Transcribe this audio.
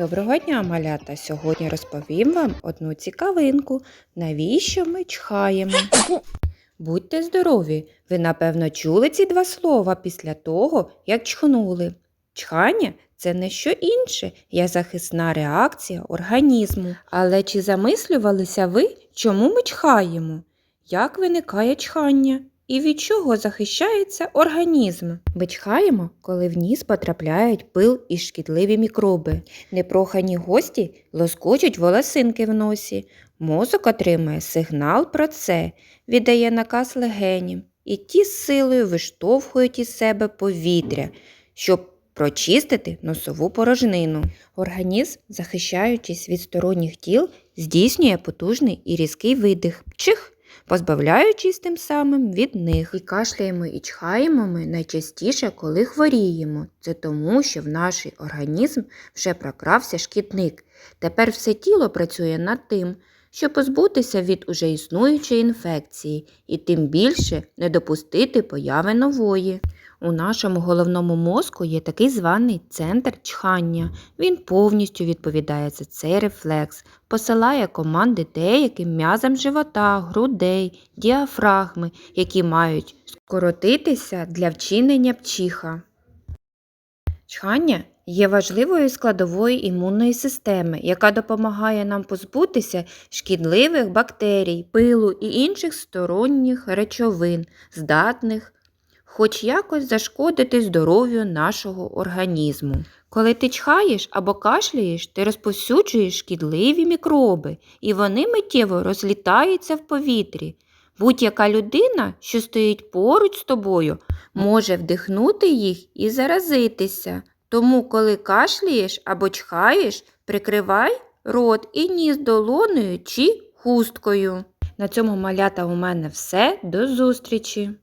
Доброго дня, малята! Сьогодні розповім вам одну цікавинку. Навіщо ми чхаємо? Будьте здорові! Ви, напевно, чули ці два слова після того, як чхнули. Чхання це не що інше, як захисна реакція організму. Але чи замислювалися ви, чому ми чхаємо? Як виникає чхання? І від чого захищається організм? Ми чхаємо, коли в ніс потрапляють пил і шкідливі мікроби. Непрохані гості лоскочуть волосинки в носі. Мозок отримує сигнал про це, віддає наказ легеням, і ті з силою виштовхують із себе повітря, щоб прочистити носову порожнину. Організм, захищаючись від сторонніх тіл, здійснює потужний і різкий видих чих, позбавляючись тим самим від них. І кашляємо і чхаємо ми найчастіше, коли хворіємо. Це тому, що в наш організм вже прокрався шкідник. Тепер все тіло працює над тим, щоб позбутися від уже існуючої інфекції і тим більше не допустити появи нової. У нашому головному мозку є такий званий центр чхання. Він повністю відповідає за цей рефлекс, посилає команди деяким м'язам живота, грудей, діафрагми, які мають скоротитися для вчинення пчиха. Чхання є важливою складовою імунної системи, яка допомагає нам позбутися шкідливих бактерій, пилу і інших сторонніх речовин, здатних хоч якось зашкодити здоров'ю нашого організму. Коли ти чхаєш або кашляєш, ти розповсюджуєш шкідливі мікроби, і вони миттєво розлітаються в повітрі. Будь-яка людина, що стоїть поруч з тобою, може вдихнути їх і заразитися. Тому, коли кашляєш або чхаєш, прикривай рот і ніс долоною чи хусткою. На цьому малята у мене все. До зустрічі!